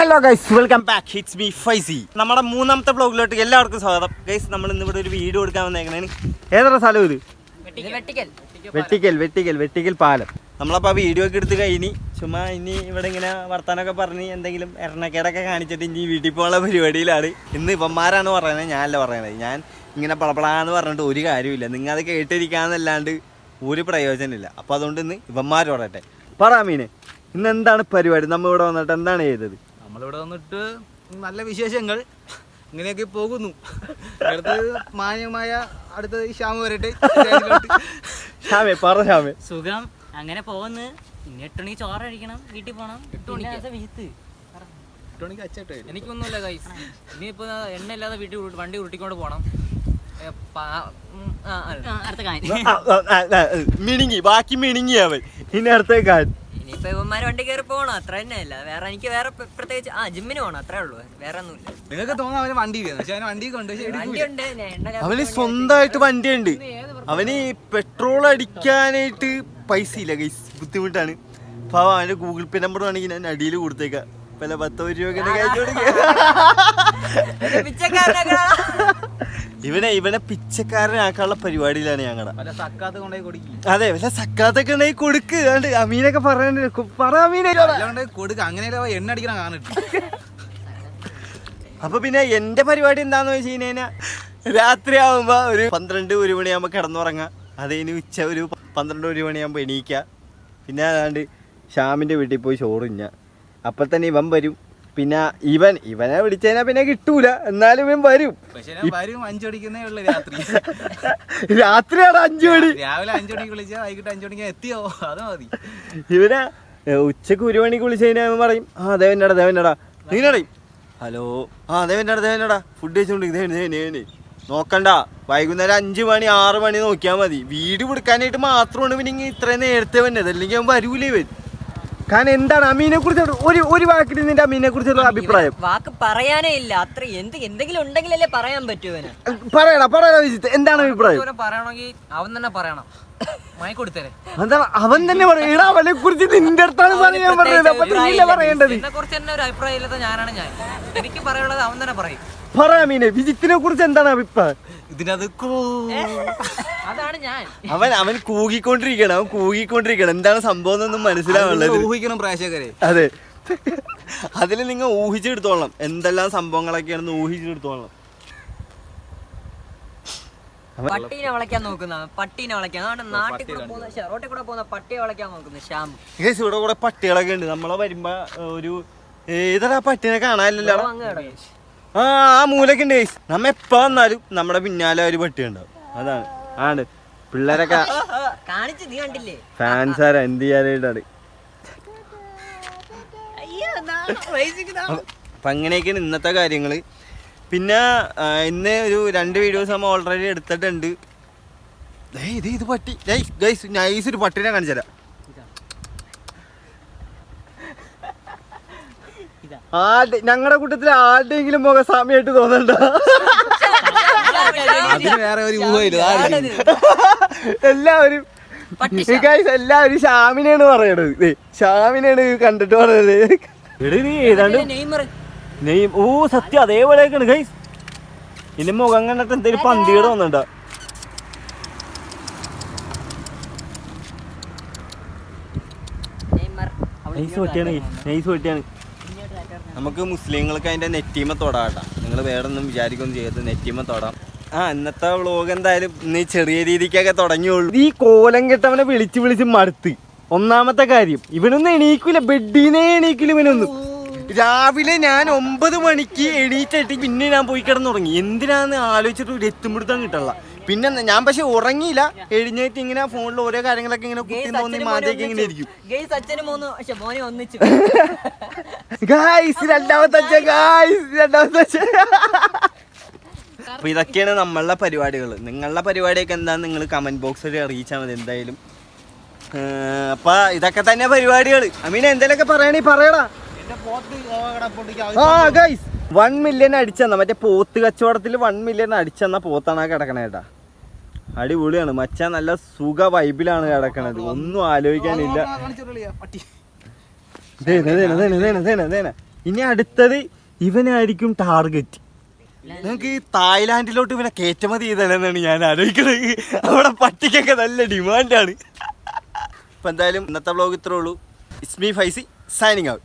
Hello guys welcome back it's me Faizi നമ്മുടെ മൂന്നാമത്തെ ബ്ലോഗിലോട്ട് എല്ലാവർക്കും സ്വാഗതം. ഗൈസ് നമ്മൾ ഇന്ന് ഇവിടെ ഒരു വീഡിയോ എടുക്കാൻ വന്നേക്കണേ. ഏതൊരു സ്ഥലം ഇത്? വെട്ടിക്കൽ. വെട്ടിക്കൽ. വെട്ടിക്കൽ പാലം. നമ്മളപ്പോൾ ആ വീഡിയോ ഒക്കെ എടുത്ത് കഴിഞ്ഞ് ചുമ്മാ ഇനി ഇവിടെ ഇങ്ങനെ വർത്താനൊക്കെ പറഞ്ഞ് എന്തെങ്കിലും എറണക്കേടൊക്കെ കാണിച്ചിട്ട് ഇനി വീട്ടിൽ പോകാനുള്ള പരിപാടിയിലാണ്. ഇന്ന് ഇവന്മാരാണ് പറയുന്നത് ഞാനല്ല പറയുന്നത്. ഞാൻ ഇങ്ങനെ പളപ്പളാന്ന് പറഞ്ഞിട്ട് ഒരു കാര്യമില്ല നിങ്ങൾ അത് കേട്ടിരിക്കാന്നല്ലാണ്ട് ഒരു പ്രയോജനമില്ല. അപ്പോൾ അതുകൊണ്ട് ഇന്ന് ഇവന്മാർ പറയട്ടെ. പറ മീനെ. ഇന്ന് എന്താണ് പരിപാടി? നമ്മൾ ഇവിടെ വന്നിട്ട് എന്താണ് ചെയ്തത്? നമ്മളിവിടെ വന്നിട്ട് നല്ല വിശേഷങ്ങൾ. ഇങ്ങനെയൊക്കെ പോകുന്നു. അടുത്ത് മാന്യമായ അടുത്ത ശ്യാമ വരട്ടെ. ശ്യാമേ പറ ശ്യാമേ. സുഖം. അങ്ങനെ പോകുന്നു. പിന്നെ എട്ട് മണിക്ക് ചോറ് കഴിക്കണം. വീട്ടിൽ പോകണം എട്ട് മണിക്ക്? അച്ചട്ട് വരും. എനിക്കൊന്നുമില്ല കൈസ് ഇനിയിപ്പോ എണ്ണ ഇല്ലാതെ വീട്ടിൽ വണ്ടി ഉരുട്ടിക്കൊണ്ട് പോണം. അടുത്ത കാര്യം. മിണിങ്ങി ബാക്കി മിണിങ്ങി അവൻ ഇനി അടുത്തേക്കാൻ ഇനിയിപ്പോ ഇവന്മാർ വണ്ടി കയറി പോകണം അത്ര തന്നെ അല്ല വേറെ എനിക്ക് വേറെ പ്ര- പ്രത്യേകിച്ച് ആ ജിമ്മിന് പോകണം അത്രേ ഉള്ളൂ. വേറെ ഒന്നുമില്ല. നിങ്ങൾക്ക് തോന്നുന്നു അവന് വണ്ടി. പക്ഷെ അവന് വണ്ടി കൊണ്ട് പക്ഷെ എടുക്കൂല. വണ്ടിയുണ്ട് ഞാൻ എണ്ണ അവന് വേണ്ടി സ്വന്തമായിട്ട് വണ്ടിയുണ്ട് അവന് ഈ പെട്രോൾ അടിക്കാനായിട്ട് പൈസ ഇല്ല ഗൈസ് ബുദ്ധിമുട്ടാണ്. അപ്പൊ അവന്റെ ഗൂഗിൾ പേ നമ്പർ വേണമെങ്കിൽ ഞാൻ അടിയിൽ കൊടുത്തേക്കാം. പല പത്തോ രൂപ പിച്ചക്കാരനൊക്കെ ഇവനെ ഇവനെ പിച്ചക്കാരനാക്കാനുള്ള പരിപാടിയിലാണ് ഞങ്ങളുടെ അതെ വല്ല സക്കാത്തൊക്കെ ഉണ്ടെങ്കിൽ കൊടുക്ക്. അമീനൊക്കെ പറയണ്ട പറ അമീനെ. കൊടുക്ക. അങ്ങനെ എണ്ണ അടിക്കണം കാണിട്ട് അപ്പൊ പിന്നെ എന്റെ പരിപാടി എന്താന്ന് വെച്ച് കഴിഞ്ഞാൽ രാത്രി ആവുമ്പോ ഒരു പന്ത്രണ്ട് ഒരു മണിയാകുമ്പോ കിടന്നുറങ്ങാം. അത് ഇനി ഉച്ച ഒരു പന്ത്രണ്ട് ഒരു മണിയാകുമ്പോ എണീക്ക. പിന്നെ അതാണ്ട് ശ്യാമിന്റെ വീട്ടിൽ പോയി ചോറിഞ്ഞ അപ്പൊ തന്നെ ഇവൻ വരും. പിന്നെ ഇവൻ ഇവനെ വിളിച്ചതിനാ പിന്നെ കിട്ടൂല. എന്നാലും ഇവൻ വരും. പക്ഷേ ഞാൻ വരും അഞ്ചടിക്കുന്നേ ഉള്ളു രാത്രി. രാത്രിയാണ് അഞ്ചു മണി. രാവിലെ വിളിച്ചാൽ വൈകിട്ട് എത്തിയോ? അത് മതി. ഇവനെ ഉച്ചയ്ക്ക് ഒരു മണിക്ക് വിളിച്ചു കഴിഞ്ഞാൽ അവൻ പറയും ആ ദേവന്റെടാ ദേവന്റെടാ നീനടയും ഹലോ ആ ദേവന്റെടാ ദേവന്റെടാ ഫുഡ് കഴിച്ചോണ്ടിരിക്കും നോക്കണ്ട വൈകുന്നേരം അഞ്ച് മണി ആറ് മണി നോക്കിയാൽ മതി. വീട് കൊടുക്കാനായിട്ട് മാത്രമാണ് പിന്നെ ഇത്രയും നേരത്തെ വന്നത്. അല്ലെങ്കിൽ അവൻ വരൂലേ ഇവൻ. കാരണം എന്താണ് അമീനെ കുറിച്ച് ഒരു ഒരു വാക്കിൽ നിന്റെ അമീനെ കുറിച്ചുള്ള അഭിപ്രായം? വാക്ക് പറയാനേ ഇല്ല. അത്ര എന്ത് എന്തെങ്കിലും ഉണ്ടെങ്കിലല്ലേ പറയാൻ പറ്റൂ പറയണ പറയണ വിജിത്ത്. എന്താണ് അഭിപ്രായം? പറയണമെങ്കിൽ അവൻ തന്നെ പറയണം. അവൻ തന്നെ പറയടാ അവനെ കുറിച്ച് നിന്റെ അടുത്താണ് പറയാൻ പറഞ്ഞത്. അപ്പൊ പറയേണ്ടത്? എന്നെ കുറിച്ച് തന്നെ ഒരു അഭിപ്രായം ഇല്ലാത്ത ഞാനാണ് ഞാൻ. എനിക്ക് പറയാനുള്ളത് അവൻ തന്നെ പറയും. പറ വിജിത്തിനെ കുറിച്ച് എന്താണ് അഭിപ്രായം? ഇതിനത് അതാണ് ഞാൻ. അവൻ അവൻ കൂകിക്കൊണ്ടിരിക്കണം അവൻ കൂകിക്കൊണ്ടിരിക്കണം. എന്താണ് സംഭവം എന്നൊന്നും മനസ്സിലാവുള്ളത് ഊഹിക്കണം പ്രേക്ഷകരെ അതെ. അതിൽ നിങ്ങൾ ഊഹിച്ചെടുത്തോളണം. എന്തെല്ലാം സംഭവങ്ങളൊക്കെയാണെന്ന് ഊഹിച്ചെടുത്തോളണം. പട്ടീനെ വളയ്ക്കാൻ നോക്കുന്ന പട്ടീനെ വളയ്ക്കാൻ. അതുകൊണ്ട് നാട്ടിൽ കൂടെ പോകുന്ന റോട്ടിൽ കൂടെ പോകുന്ന പട്ടിയെ വളയ്ക്കാൻ നോക്കുന്നു ശ്യാം. ഗൈസ് ഇവിടെ കൂടെ പട്ടികളൊക്കെ ഉണ്ട്. നമ്മളെ വരുമ്പോ ഒരു ഏതാ പട്ടിനെ കാണാനില്ലല്ലോ? ആ ആ മൂലൊക്കെ ഉണ്ട് ഗൈസ് നമ്മ എപ്പോ വന്നാലും നമ്മുടെ പിന്നാലെ ഒരു പട്ടി ഉണ്ടാവും അതാണ്. ആണ് പിള്ളേരൊക്കെ കാണിച്ചു നീ കണ്ടില്ലേ? ഫാൻസ് ആരാ? എന്ത് ചെയ്യാനായിട്ടാണ് അപ്പൊ അങ്ങനെയൊക്കെയാണ് ഇന്നത്തെ കാര്യങ്ങൾ പിന്നെ ഇന്ന് ഒരു രണ്ട് വീഡിയോസ് നമ്മൾ ഓൾറെഡി എടുത്തിട്ടുണ്ട്. ഇത് ഇത് പട്ടി. ഗൈസ് നൈസ് ഒരു പട്ടിനെ കാണിച്ചു തരാം. ആരുടെ ഞങ്ങളുടെ കൂട്ടത്തിൽ ആരുടെയെങ്കിലും മുഖം സാമ്യമായിട്ട് തോന്നണ്ട? അതിന് വേറെ ഒരു ഊഹയില്ല ആടത്. എല്ലാവരും ഗൈസ് എല്ലാവരും ഷാമിനെയാണ് പറയണത്. ദേ, ഷാമിനെയാണ് കണ്ടിട്ട് പറയണത്. എടീ, നീ ഏതാണ്ട് നെയ്മർ നെയ്മ് ഓ സത്യം അതേപോലെയൊക്കെയാണ് ഗൈസ് ഇതിന്റെ മുഖം കണ്ടിട്ട് എന്തെങ്കിലും പന്തികേട് തോന്നണ്ട. നൈസ് പൊട്ടിയാണ് നൈസ് പട്ടിയാണ് നമുക്ക് മുസ്ലിങ്ങൾക്ക് അതിന്റെ നെറ്റീമ തൊടാട്ടാ നിങ്ങൾ വേറെ ഒന്നും വിചാരിക്കൊന്നും ചെയ്യരുത്. നെറ്റീമ തൊടാം. ആ ഇന്നത്തെ വ്ലോഗ് എന്തായാലും ഇന്ന് ചെറിയ രീതിക്കൊക്കെ തുടങ്ങിയുള്ളൂ. ഈ കോലം കെട്ടവനെ വിളിച്ച് വിളിച്ച് മടുത്ത്. ഒന്നാമത്തെ കാര്യം ഇവനൊന്നും എണീക്കൂല. ബെഡിനെ എണീക്കില്ല ഇവനൊന്നും. രാവിലെ ഞാൻ ഒമ്പത് മണിക്ക് എണീറ്റിട്ട് പിന്നെ ഞാൻ പോയി കിടന്നു തുടങ്ങി എന്തിനാന്ന് ആലോചിച്ചിട്ട് ഒരു എത്തുമ്പിടുത്തം കിട്ടല്ല പിന്നെ ഞാൻ പക്ഷെ ഉറങ്ങിയില്ല. എഴുന്നേറ്റ് ഇങ്ങനെ ഫോണിൽ ഓരോ കാര്യങ്ങളൊക്കെ ഇങ്ങനെ കുത്തി തോന്നി മാതേക്ക് ഇങ്ങനെ ഇരിക്കും. മൂന്ന് പക്ഷെ മോനെ ഒന്നിച്ചു. ഗായ്സ് രണ്ടാമത്തെ അച്ഛൻ. ഗായ്സ് രണ്ടാമത്തെ അച്ഛൻ. അപ്പൊ ഇതൊക്കെയാണ് നമ്മളുടെ പരിപാടികൾ നിങ്ങളുടെ പരിപാടിയൊക്കെ എന്താന്ന് നിങ്ങൾ കമന്റ് ബോക്സിൽ അറിയിച്ചാൽ മതി എന്തായാലും. അപ്പൊ ഇതൊക്കെ തന്നെ പരിപാടികൾ അമീന എന്തെങ്കിലുമൊക്കെ പറയണേ പറയടാ. ആ ഗൈസ് വൺ മില്യൺ അടിച്ചെന്ന. മറ്റേ പോത്ത് കച്ചവടത്തിൽ വൺ മില്യൺ അടിച്ചെന്ന പോത്താണ് ആ കിടക്കണേ കേട്ടാ. അടിപൊളിയാണ്. മച്ചാ നല്ല സുഖ വൈബിലാണ് കിടക്കണത്. ഒന്നും ആലോചിക്കാനില്ല. ഇനി അടുത്തത് ഇവനായിരിക്കും ടാർഗറ്റ് നിങ്ങൾക്ക് ഈ തായ്ലാന്റിലോട്ട് ഇവനെ കയറ്റുമതി ചെയ്തല്ലെന്നാണ് ഞാൻ ആലോചിക്കുന്നത് അവിടെ പട്ടിക്കൊക്കെ നല്ല ഡിമാൻഡാണ് അപ്പം എന്തായാലും ഇന്നത്തെ വ്ലോഗ് ഇത്രേ ഉള്ളൂ. ഇസ്മി ഫൈസി സൈനിങ് ഔട്ട്